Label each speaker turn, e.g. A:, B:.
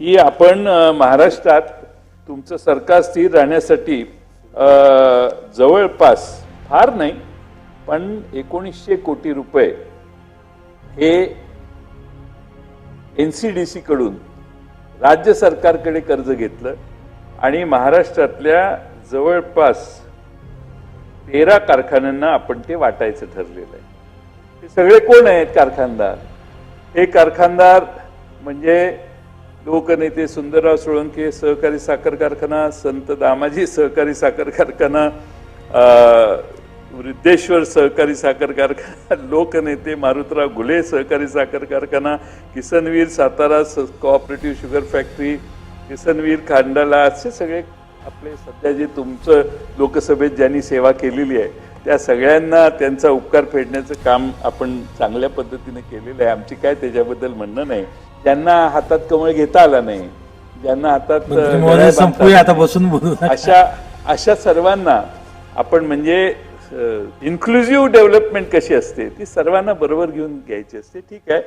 A: की आपण महाराष्ट्रात तुमचं सरकार स्थिर राहण्यासाठी जवळपास फार नाही पण एकोणीसशे कोटी रुपये हे एन सी डी सी कडून राज्य सरकारकडे कर्ज घेतलं आणि महाराष्ट्रातल्या जवळपास तेरा कारखान्यांना आपण ते वाटायचं ठरलेलं आहे. हे सगळे कोण आहेत कारखानदार? हे कारखानदार म्हणजे लोकनेते सुंदरराव सोळंके सहकारी साखर कारखाना संत दामाजी सहकारी साखर कारखाना वृद्धेश्वर सहकारी साखर कारखाना लोकनेते मारुतराव घुले सहकारी साखर कारखाना Kisanveer Satara cooperative sugar factory Kisanveer Khandala असे सगळे आपले सध्या जे तुमचं लोकसभेत ज्यांनी सेवा केलेली आहे त्या सगळ्यांना त्यांचा उपकार फेडण्याचं काम आपण चांगल्या पद्धतीने केलेलं आहे. आमची काय त्याच्याबद्दल म्हणणं नाही. ज्यांना हातात कमळ घेता आला नाही ज्यांना हातात
B: आता बसून बोलू
A: अशा अशा सर्वांना आपण म्हणजे इन्क्लुझिव्ह डेव्हलपमेंट कशी असते ती सर्वांना बरोबर घेऊन घ्यायची असते ठीक आहे.